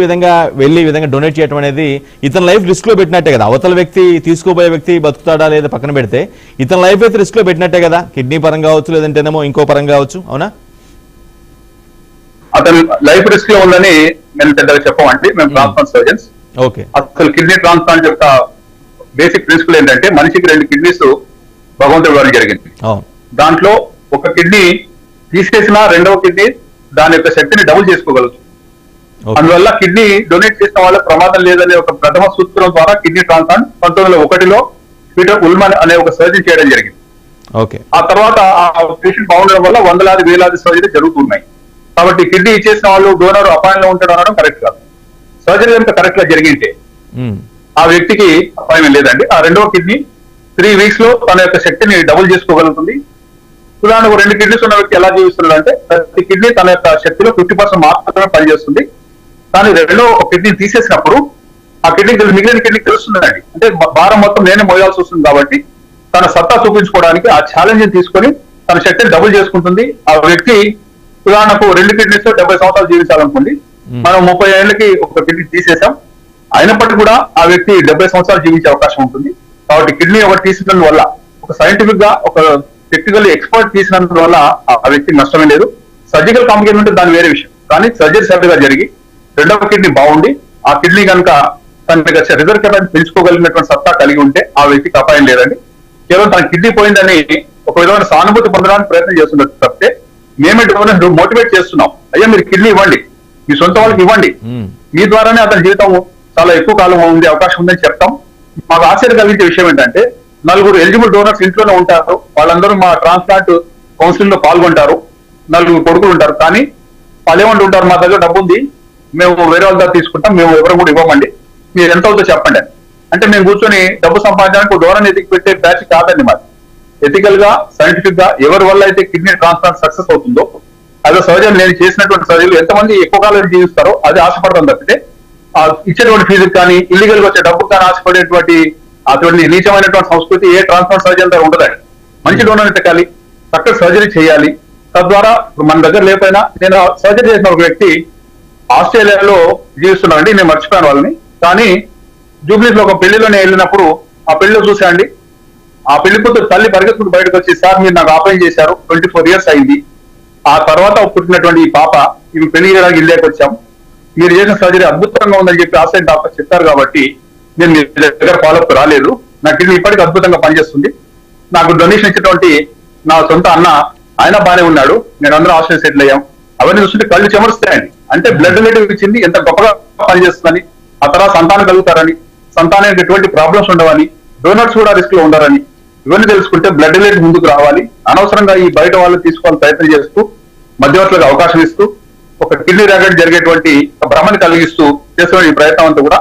విధంగా వెళ్ళి విధంగా డొనేట్ చేయడం అనేది ఇతని లైఫ్ రిస్క్లో పెట్టినట్టే కదా. అవతల వ్యక్తి తీసుకోబోయే వ్యక్తి బతుకుతాడా లేదా పక్కన పెడితే ఇతని లైఫ్ అయితే రిస్క్లో పెట్టినట్టే కదా. కిడ్నీ పరంగా కావచ్చు లేదంటేనేమో ఇంకో పరంగా కావచ్చు అవునా? అతని లైఫ్ రిస్క్లో ఉందని మేము పెద్దగా చెప్పమండి. మేము ట్రాన్స్ప్లాంట్ సర్జన్స్ ఓకే. అసలు కిడ్నీ ట్రాన్స్ప్లాంట్ యొక్క బేసిక్ ప్రిన్సిపల్ ఏంటంటే మనిషికి రెండు కిడ్నీస్ భగవంతుడు ఇవ్వడం జరిగింది. దాంట్లో ఒక కిడ్నీ తీసేసిన రెండవ కిడ్నీ దాని యొక్క శక్తిని డబుల్ చేసుకోగలుగుతుంది అందువల్ల కిడ్నీ డొనేట్ చేసిన వాళ్ళకి ప్రమాదం లేదనే ఒక ప్రథమ సూత్రం ద్వారా కిడ్నీ ట్రాన్స్ప్లాంట్ పంతొమ్మిది వందల ఒకటిలో పీటర్ ఉల్మన్ అనే ఒక సర్జన్ చేయడం జరిగింది. ఓకే ఆ తర్వాత ఆ పేషెంట్ బాగుండడం వల్ల వందలాది వేలాది సర్జరీ జరుగుతున్నాయి. కాబట్టి కిడ్నీ ఇచ్చేసిన వాళ్ళు డోనర్ అపాయింట్లో ఉంటాడు అనడం కరెక్ట్ కాదు. సర్జరీ కనుక కరెక్ట్గా జరిగింటే ఉమ్. ఆ వ్యక్తికి అపాయింట్మెంట్ లేదండి. ఆ రెండవ కిడ్నీ త్రీ వీక్స్లో తన యొక్క శక్తిని డబుల్ చేసుకోగలుగుతుంది. ఉదాహరణకు రెండు కిడ్నీస్ ఉన్న వ్యక్తి ఎలా జీవిస్తున్నాడు అంటే ప్రతి కిడ్నీ తన యొక్క శక్తిలో ఫిఫ్టీ పర్సెంట్ మాత్రమే పనిచేస్తుంది. కానీ రెండో కిడ్నీ తీసేసినప్పుడు ఆ కిడ్నీ మిగిలిన కిడ్నీ తెలుస్తుందండి. అంటే భారం మొత్తం నేనే మోయాల్సి వస్తుంది కాబట్టి తన సత్తా చూపించుకోవడానికి ఆ ఛాలెంజ్ తీసుకొని తన శక్తిని డబుల్ చేసుకుంటుంది. ఆ వ్యక్తి ఉదాహరణకు రెండు కిడ్నీస్తో డెబ్బై సంవత్సరాలు జీవించాలనుకోండి. మనం ముప్పై ఏళ్ళకి ఒక కిడ్నీ తీసేసాం అయినప్పటికీ కూడా ఆ వ్యక్తి డెబ్బై సంవత్సరాలు జీవించే అవకాశం ఉంటుంది. కాబట్టి కిడ్నీ ఒకటి తీసినందు వల్ల ఒక సైంటిఫిక్గా ఒక టెక్నికల్ ఎక్స్పర్ట్ తీసినందు వల్ల ఆ ఆ వ్యక్తికి నష్టమే లేదు. సర్జికల్ కాంప్లికేషన్ ఉంటే దాని వేరే విషయం. కానీ సర్జరీ సరిగా జరిగి రెండవ కిడ్నీ బాగుండి ఆ కిడ్నీ కనుక తనకి రిజర్వ్ కెపాసిటీ పెంచుకోగలిగినటువంటి సత్తా కలిగి ఉంటే ఆ వ్యక్తికి అపాయం లేదండి. కేవలం తన కిడ్నీ పోయిందని ఒక విధమైన సానుభూతి పొందడానికి ప్రయత్నం చేస్తున్నట్టు తప్పితే మేమే డోనర్ మోటివేట్ చేస్తున్నాం అయ్యా మీరు కిడ్నీ ఇవ్వండి. మీ సొంత వాళ్ళకి ఇవ్వండి. మీ ద్వారానే అతని జీవితం చాలా ఎక్కువ కాలం ఉంది అవకాశం ఉందని చెప్తాం. మాకు ఆశ్చర్యం కలిగించే విషయం ఏంటంటే నలుగురు ఎలిజిబుల్ డోనర్స్ ఇంట్లోనే ఉంటారు. వాళ్ళందరూ మా ట్రాన్స్ప్లాంట్ కౌన్సిలింగ్లో పాల్గొంటారు. నలుగురు కొడుకులు ఉంటారు. కానీ వాళ్ళు ఏమంటూ ఉంటారు మా దగ్గర డబ్బు ఉంది మేము వేరే వాళ్ళ తీసుకుంటాం మేము ఎవరు కూడా ఇవ్వమండి. మీరు ఎంత అవుతుందో చెప్పండి. అంటే మేము కూర్చొని డబ్బు సంపాదించడానికి దూరం ఎతికి పెట్టే బ్యాచ్ కాదండి మాది. ఎథికల్గా సైంటిఫిక్గా ఎవరి వల్ల అయితే కిడ్నీ ట్రాన్స్ప్లాంట్ సక్సెస్ అవుతుందో అదే సర్జన్ నేను చేసినటువంటి సర్జరీలు ఎంతమంది ఎక్కువ కాలం జీవిస్తారో అది ఆశపడతాం తప్పితే ఆ ఇచ్చేటువంటి ఫీజుకి కానీ ఇల్లీగల్గా వచ్చే డబ్బు కానీ ఆశపడేటువంటి అటువంటి నీచమైనటువంటి సంస్కృతి ఏ ట్రాన్స్ప్లాంట్ సర్జన్ దగ్గర ఉండదండి. మంచి డోనర్ ఎత్తకాలి చక్కటి సర్జరీ చేయాలి. తద్వారా మన దగ్గర లేకపోయినా నేను సర్జరీ చేసిన ఒక వ్యక్తి ఆస్ట్రేలియాలో జీవిస్తున్నారండి నేను మర్చిపోయాను వాళ్ళని. కానీ జూబ్లీస్లో ఒక పెళ్ళిలోనే వెళ్ళినప్పుడు ఆ పెళ్ళిలో చూసాండి ఆ పెళ్ళి కూతురు తల్లి పరిగెత్తుకుంటూ బయటకు వచ్చి సార్ మీరు నాకు ఆపరేషన్ చేశారు ట్వంటీ ఫోర్ ఇయర్స్ అయింది. ఆ తర్వాత పుట్టినటువంటి ఈ పాప ఇవి పెళ్ళి చేయడానికి ఇల్లేకి వచ్చాం. మీరు చేసిన సర్జరీ అద్భుతంగా ఉందని చెప్పి ఆస్ట్రేలియన్ డాక్టర్ చెప్పారు కాబట్టి నేను మీ దగ్గర ఫాలోఅప్ రాలేదు. నా కిడ్నీ ఇప్పటికీ అద్భుతంగా పనిచేస్తుంది. నాకు డొనేషన్ ఇచ్చినటువంటి నా సొంత అన్న ఆయన బానే ఉన్నాడు. నేను అందరూ ఆస్ట్రేలియా సెటిల్ అయ్యాం. అవన్నీ చూస్తుంటే కళ్ళు చెమరుస్తాయండి. అంటే బ్లడ్ రిలేటివ్ ఇచ్చింది ఎంత గొప్పగా పనిచేస్తుందని ఆ తర్వాత సంతానం కలుగుతారని సంతానానికి ఎటువంటి ప్రాబ్లమ్స్ ఉండవని డోనర్స్ కూడా రిస్క్లో ఉండరని ఇవన్నీ తెలుసుకుంటే బ్లడ్ రిలేటివ్ ముందుకు రావాలి. అనవసరంగా ఈ బయట వాళ్ళు తీసుకోవాలని ప్రయత్నం చేస్తూ మధ్యవర్తులకు అవకాశం ఇస్తూ ఒక కిడ్నీ ర్యాకెట్ జరిగేటువంటి భ్రమని కలిగిస్తూ చేస్తున్న ఈ ప్రయత్నం అంతా కూడా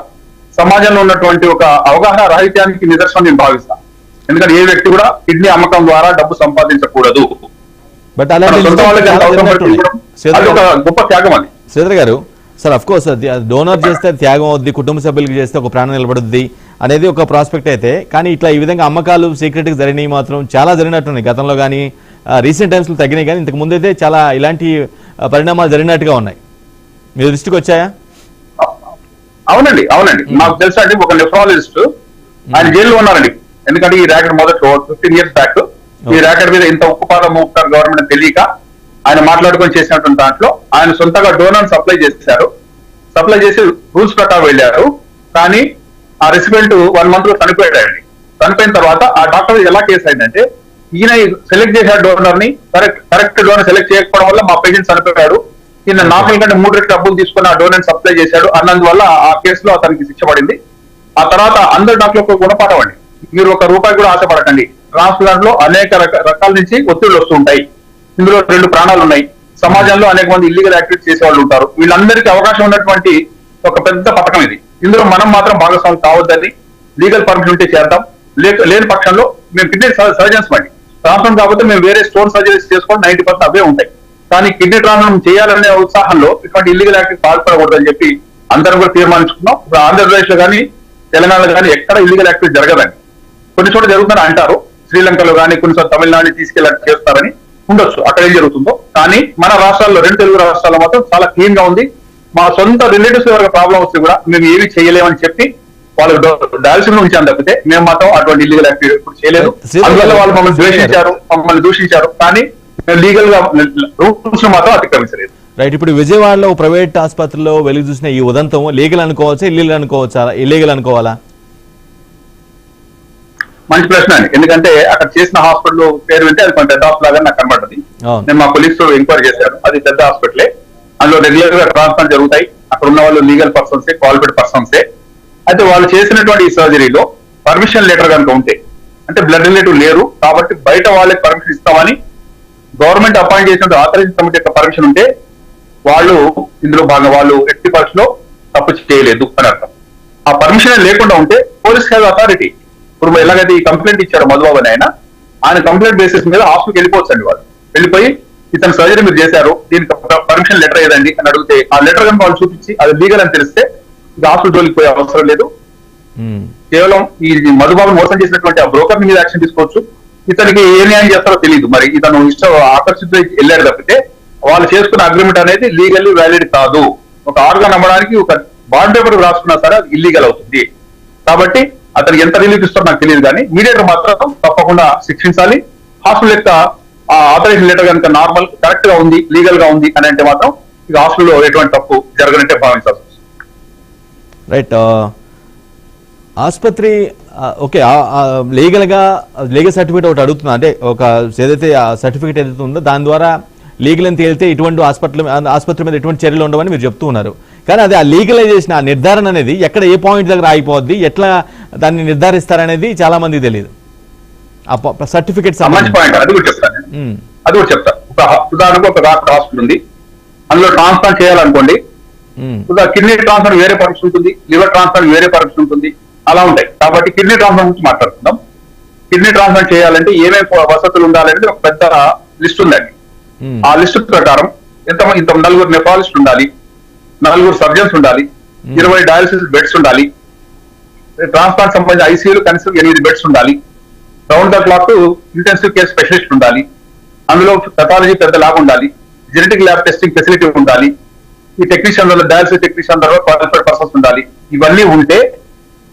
సమాజంలో ఉన్నటువంటి ఒక అవగాహన రాహిత్యానికి నిదర్శనం నేను భావిస్తాను ఎందుకంటే ఏ వ్యక్తి కూడా కిడ్నీ అమ్మకం ద్వారా డబ్బు సంపాదించకూడదు. గొప్ప త్యాగం అది. శ్రీధర్ గారు సార్ అఫ్ కోర్స్ డోనర్ చేస్తే త్యాగం అవుద్ది కుటుంబ సభ్యులకి చేస్తే ఒక ప్రాణం నిలబడుద్ది అనేది ఒక ప్రాస్పెక్ట్ అయితే కానీ ఇట్లా ఈ విధంగా అమ్మకాలు సీక్రెట్గా జరిగినాయి మాత్రం చాలా జరిగినట్టున్నాయి. గతంలో కానీ రీసెంట్ టైమ్స్లో తగ్గినాయి కానీ ఇంతకు ముందైతే చాలా ఇలాంటి పరిణామాలు జరిగినట్టుగా ఉన్నాయి. మీ దృష్టికి వచ్చాయా? అవునండి అవునండి. నాకు తెలుసా అండి ఒక నెఫ్రాలజిస్ట్ ఆయన జైల్లో ఉన్నారండి. ఎందుకంటే ఈ ర్యాకెట్ మొదట ఫిఫ్టీన్ ఇయర్స్ బ్యాక్ ఈ ర్యాకెట్ మీద ఇంత ఉక్కుపాదం మోపుతారు గవర్నమెంట్ తెలియక ఆయన మాట్లాడుకొని చేసినటువంటి దాంట్లో ఆయన సొంతగా డోనర్ సప్లై చేశారు. సప్లై చేసి రూల్స్ ప్రకారం వెళ్ళారు. కానీ ఆ రెసిపెంట్ వన్ మంత్లో చనిపోయాడండి. చనిపోయిన తర్వాత ఆ డాక్టర్ ఎలా కేసు అయిందంటే ఈయన సెలెక్ట్ చేశాడు డోనర్ని కరెక్ట్ కరెక్ట్ డోనర్ సెలెక్ట్ చేయకపోవడం వల్ల మా పేషెంట్ చనిపోయాడు. ఈయన నార్మల్ కంటే మూడు రెట్లు డబ్బులు తీసుకుని ఆ డోనర్ సప్లై చేశాడు. అన్నందువల్ల ఆ కేసులో అతనికి శిక్ష పడింది. ఆ తర్వాత అందరు డాక్టర్లకు గుణపాఠం అండి. మీరు ఒక రూపాయి కూడా ఆశపడకండి. ట్రాన్స్ప్లాంట్లో అనేక రకాల నుంచి ఒత్తిళ్ళు వస్తుంటాయి ఇందులో రెండు ప్రాణాలు ఉన్నాయి. సమాజంలో అనేక మంది ఇల్లీగల్ యాక్టివిటీస్ చేసే వాళ్ళు ఉంటారు. వీళ్ళందరికీ అవకాశం ఉన్నటువంటి ఒక పెద్ద పథకం ఇది. ఇందులో మనం మాత్రం భాగస్వామి కావద్దని లీగల్ పర్మిషన్ ఉంటే చేద్దాం. లేక లేని పక్షంలో మేము కిడ్నీ సర్జన్స్ అండి ట్రాన్స్ఫర్ కాకపోతే మేము వేరే స్టోన్ సర్జరీస్ చేసుకోవడం నైన్టీ పర్సెంట్ అవే ఉంటాయి. కానీ కిడ్నీ ట్రాన్స్ఫర్ చేయాలనే ఉత్సాహంలో ఇటువంటి ఇల్లీగల్ యాక్టివ్ పాల్పడకూడదని చెప్పి అందరం కూడా తీర్మానించుకున్నాం. ఇప్పుడు ఆంధ్రప్రదేశ్లో కానీ తెలంగాణలో కానీ ఎక్కడ ఇల్లీగల్ యాక్టివిటీ జరగదండి. కొన్ని చోట్ల జరుగుతుందని అంటారు. శ్రీలంకలో కానీ కొన్ని చోట్ల తమిళనాడు తీసుకెళ్ళి చేస్తారని. ఉండొచ్చు. అక్కడ ఏం జరుగుతుందో. కానీ మన రాష్ట్రాల్లో రెండు తెలుగు రాష్ట్రాల్లో మాత్రం చాలా క్లీన్గా ఉంది. మా సొంత రిలేటివ్స్ ఎవరికి ప్రాబ్లం వస్తే కూడా మేము ఏమి చేయలేమని చెప్పి వాళ్ళు డయాలసిస్లో ఉంచాను తప్పితే మేము మాత్రం అటువంటి ఇల్లీగల్ యాక్టివిటీ ఎప్పుడు చేయలేదు. అందువల్ల వాళ్ళు మమ్మల్ని. ద్వేషించారు మమ్మల్ని దూషించారు. కానీ మేము లీగల్గా రూల్స్ మాత్రం అతిక్రమించలేదు. రైట్ ఇప్పుడు విజయవాడలో ప్రైవేట్ ఆసుపత్రిలో వెలుగు చూసిన ఈ ఉదంతం లీగల్ అనుకోవచ్చా ఇల్లీగల్ అనుకోవచ్చా ఇల్లీగల్ అనుకోవాలా? మంచి ప్రశ్న అండి. ఎందుకంటే అక్కడ చేసిన హాస్పిటల్ పేరు వింటే అది కొంచెం పెద్ద హాస్పిటల్ లాగా నాకు కనబడ్డది. అవును. నేను మా పోలీస్ ఎంక్వైరీ చేశాను అది పెద్ద హాస్పిటలే అందులో రెగ్యులర్గా ట్రాన్స్ఫర్ జరుగుతాయి. అక్కడ ఉన్న వాళ్ళు లీగల్ పర్సన్సే క్వాలిఫైడ్ పర్సన్సే అయితే వాళ్ళు చేసినటువంటి ఈ సర్జరీలో పర్మిషన్ లెటర్ కనుక ఉంటే అంటే బ్లడ్ రిలేటివ్ లేరు కాబట్టి బయట వాళ్ళకి పర్మిషన్ ఇస్తామని గవర్నమెంట్ అపాయింట్ చేసిన ఆథరైజ్ కమిటీ యొక్క పర్మిషన్ ఉంటే వాళ్ళు ఇందులో భాగంగా వాళ్ళు ఎట్టి పరిస్థితిలో తప్పు చేయలేదు అని అర్థం. ఆ పర్మిషన్ లేకుండా ఉంటే పోలీస్ హ్యావ్ అథారిటీ ఇప్పుడు ఎలాగైతే ఈ కంప్లైంట్ ఇచ్చారు మధుబాబు అని ఆయన ఆయన కంప్లైంట్ బేసిస్ మీద హాస్పిటల్కి వెళ్ళిపోవచ్చు అండి వాళ్ళు వెళ్ళిపోయి ఇతను సర్జరీ మీరు చేశారు దీనికి పర్మిషన్ లెటర్ ఏదండి అని అడిగితే ఆ లెటర్ కనుక వాళ్ళు చూపించి అది లీగల్ అని తెలిస్తే ఇక హాస్పిటల్ జోలికి పోయే అవసరం లేదు. కేవలం ఈ మధుబాబు మోసం చేసినటువంటి ఆ బ్రోకర్ మీద యాక్షన్ తీసుకోవచ్చు. ఇతనికి ఏ న్యాయం చేస్తారో తెలియదు మరి ఇతను ఇష్టం ఆకర్షిత వెళ్ళాడు తప్పితే వాళ్ళు చేసుకున్న అగ్రిమెంట్ అనేది లీగల్లీ వ్యాలిడ్ కాదు. ఒక ఆర్గాన్ అమ్మడానికి ఒక బాండ్ పేపర్ రాసుకున్నా సరే అది ఇల్లీగల్ అవుతుంది. కాబట్టి అతను ఎంత రిలీఫ్ ఇస్తారో నాకు తెలియదు కానీ మీడియేటర్ మాత్రం తప్పకుండా శిక్షించాలి. హాస్టల్ యొక్క ఆథరైజేషన్ లెటర్ కనుక నార్మల్ కరెక్ట్గా ఉంది లీగల్గా ఉంది అని అంటే మాత్రం ఇక హాస్టల్లో ఎటువంటి తప్పు జరగనంటే భావించాల్సి రైట్ uh, ఆసుపత్రి ఓకే లీగల్గా లీగల్గా లీగల్ సర్టిఫికేట్ ఒకటి అడుగుతున్నా. అంటే ఒక ఏదైతే ఆ సర్టిఫికేట్ ఏదైతే ఉందో దాని ద్వారా లీగల్ అని తేలితే ఇటువంటి హాస్పిటల్ ఆసుపత్రి మీద ఎటువంటి చర్యలు ఉండవని మీరు చెప్తూ ఉన్నారు. కానీ అది ఆ లీగలైజేషన్ ఆ నిర్ధారణ అనేది ఎక్కడ ఏ పాయింట్ దగ్గర ఆగిపోద్ది ఎట్లా దాన్ని నిర్ధారిస్తారనేది చాలా మందికి తెలియదు సర్టిఫికేట్ మంచి పాయింట్ అది కూడా చెప్తాను. అది కూడా చెప్తా. ఒక ఉదాహరణకు ఒక డాక్టర్ హాస్పిటల్ ఉంది అందులో ట్రాన్స్ప్లాంట్ చేయాలనుకోండి. కిడ్నీ ట్రాన్స్ఫర్ వేరే పర్మిషన్ ఉంటుంది. లివర్ ట్రాన్స్ఫర్ వేరే పర్మిషన్ ఉంటుంది. అలా ఉంటాయి. కాబట్టి కిడ్నీ ట్రాన్స్ఫర్ గురించి మాట్లాడుకుందాం. కిడ్నీ ట్రాన్స్ఫర్ చేయాలంటే ఏమేమి వసతులు ఉండాలనేది ఒక పెద్ద లిస్ట్ ఉందండి. ఆ లిస్ట్ ప్రకారం ఎంత ఇంత నలుగురు నెఫాలజిస్ట్ ఉండాలి. నలుగురు సర్జన్స్ ఉండాలి. ఇరవై డయాలసిస్ బెడ్స్ ఉండాలి. ట్రాన్స్ప్లాంట్ సంబంధించిన ఐసీయూలు కనీసం ఎనిమిది బెడ్స్ ఉండాలి. Round the clock intensive care specialist ఉండాలి. అందులో పెథాలజీ పెద్ద ల్యాబ్ ఉండాలి. జెనెటిక్ ల్యాబ్ టెస్టింగ్ ఫెసిలిటీ ఉండాలి. ఈ technician dialysis technician qualified persons ఉండాలి. ఇవన్నీ ఉంటే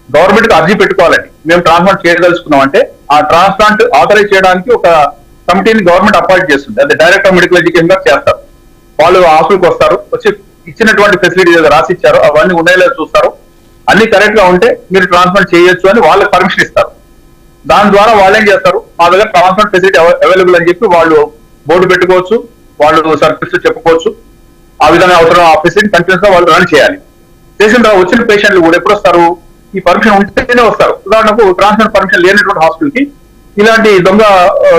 గవర్నమెంట్కి అర్జీ పెట్టుకోవాలండి. మేము ట్రాన్స్ప్లాంట్ చేయదలుచుకున్నాం అంటే ఆ ట్రాన్స్ప్లాంట్ ఆథరైజ్ చేయడానికి ఒక కమిటీని గవర్నమెంట్ అపాయింట్ చేస్తుంది. అదే డైరెక్టర్ మెడికల్ ఎడ్యుకేషన్గా చేస్తారు. వాళ్ళు హాస్పిటల్కి వస్తారు. వచ్చి ఇచ్చినటువంటి ఫెసిలిటీ ఏదో రాసి ఇచ్చారు అవన్నీ ఉన్నాయో చూస్తారు. అన్ని కరెక్ట్గా ఉంటే మీరు ట్రాన్స్ఫర్ చేయొచ్చు అని వాళ్ళకి పర్మిషన్ ఇస్తారు. దాని ద్వారా వాళ్ళు ఏం చేస్తారు? మా దగ్గర ట్రాన్స్ఫర్ ఫెసిలిటీ అవైలబుల్ అని చెప్పి వాళ్ళు బోర్డు పెట్టుకోవచ్చు వాళ్ళు సర్వీస్ చెప్పుకోవచ్చు. ఆ విధంగా అవసరం ఆ ఫెసిలిటీ కంటిన్యూస్గా వాళ్ళు రన్ చేయాలి. చేసిన తర్వాత వచ్చిన పేషెంట్లు కూడా ఎప్పుడు వస్తారు? ఈ పర్మిషన్ ఉంటేనే వస్తారు. ఉదాహరణకు ట్రాన్స్ఫర్ పర్మిషన్ లేనటువంటి హాస్పిటల్కి ఇలాంటి దొంగ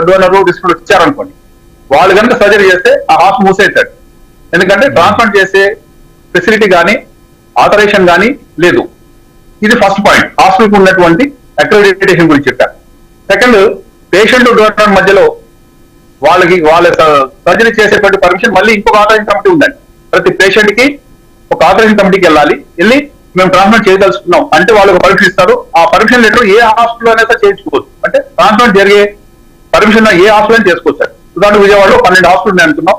డోనర్లు డిస్ట్రిబ్యూటర్ ఇచ్చారనుకోండి. వాళ్ళు కనుక సర్జరీ చేస్తే ఆ హాస్పిటల్ మూసేస్తాడు. ఎందుకంటే ట్రాన్స్ప్లాంట్ చేసే ఫెసిలిటీ కానీ ఆథరైజేషన్ కానీ లేదు. ఇది ఫస్ట్ పాయింట్ హాస్పిటల్ ఉన్నటువంటి అక్రెడిటేషన్ గురించి చెప్పారు సెకండ్ పేషెంట్ డాక్టర్ మధ్యలో వాళ్ళకి వాళ్ళ సర్జరీ చేసేటువంటి పర్మిషన్ మళ్ళీ ఇంకొక ఆథరైజింగ్ కమిటీ ఉందండి. ప్రతి పేషెంట్కి ఒక ఆథరైజింగ్ కమిటీకి వెళ్ళాలి. వెళ్ళి మేము ట్రాన్స్ప్లాంట్ చేయదలుచుకున్నాం. అంటే వాళ్ళకి పర్మిషన్ ఇస్తారు. ఆ పర్మిషన్ లెటర్ ఏ హాస్పిటల్ అనేది చేయించుకోవచ్చు. అంటే ట్రాన్స్ప్లాంట్ జరిగే పర్మిషన్ ఏ హాస్పిటల్ చేసుకోవచ్చు ఉదాహరణ విజయవాడలో పన్నెండు హాస్పిటల్ అనుకున్నాం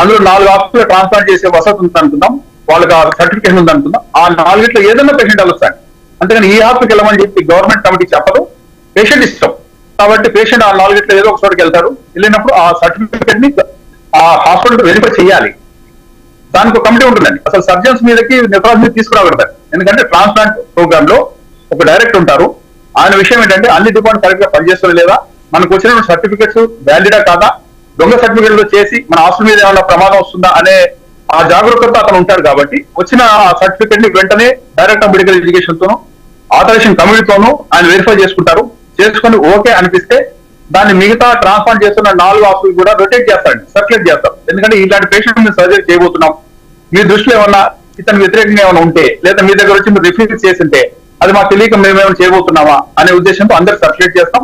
అందులో నాలుగు హాస్పిటల్ ట్రాన్స్ప్లాంట్ చేసే వసతి ఉంది అనుకుందాం. వాళ్ళకి ఆ సర్టిఫికేషన్ ఉంది అనుకుందాం. ఆ నాలుగిట్లో ఏదైనా పేషెంట్ వెళ్ళొస్తాడు అంతేగాని ఈ హాస్పిటల్కి వెళ్ళమని చెప్పి గవర్నమెంట్ కమిటీ చెప్పదు. పేషెంట్ ఇష్టం. కాబట్టి పేషెంట్ ఆ నాలుగిట్లో ఏదో ఒక చోటుకి వెళ్తారు. వెళ్ళినప్పుడు ఆ సర్టిఫికేట్ని ఆ హాస్పిటల్ వెరిఫై చేయాలి. దానికి ఒక కమిటీ ఉంటుందండి. అసలు సర్జన్స్ మీదకి నెఫ్రాలజీ మీద తీసుకురాబడతారు ఎందుకంటే ట్రాన్స్ప్లాంట్ ప్రోగ్రామ్లో ఒక డైరెక్ట్ ఉంటారు. ఆయన విషయం ఏంటంటే అన్ని డిపార్ట్మెంట్ కరెక్ట్గా పనిచేస్తారు లేదా? మనకు వచ్చిన సర్టిఫికేట్స్ వ్యాలిడా కాదా? దొంగ సర్టిఫికేట్లు చేసి మన హాస్పిటల్ మీద ఏమైనా ప్రమాదం వస్తుందా అనే ఆ జాగ్రత్తతో అతను ఉంటాడు కాబట్టి వచ్చిన ఆ సర్టిఫికెట్ని వెంటనే డైరెక్ట్ మెడికల్ ఎడ్యుకేషన్ తోను ఆథరైజేషన్ కమిటీతోనూ ఆయన వెరిఫై చేసుకుంటారు. చేసుకొని ఓకే అనిపిస్తే దాన్ని మిగతా ట్రాన్స్ఫర్ చేస్తున్న నాలుగు హాస్పిటల్ కూడా రొటేట్ చేస్తాడు సర్క్యులేట్ చేస్తారు. ఎందుకంటే ఇలాంటి పేషెంట్ మేము సర్జరీ చేయబోతున్నాం. మీ దృష్టిలో ఏమన్నా ఇతను వ్యతిరేకంగా ఏమైనా ఉంటే లేదా మీ దగ్గర వచ్చి మీరు రిఫ్యూజ్ చేసింటే అది మాకు తెలియక మేము ఏమైనా చేయబోతున్నామా అనే ఉద్దేశంతో అందరు సర్క్యులేట్ చేస్తాం.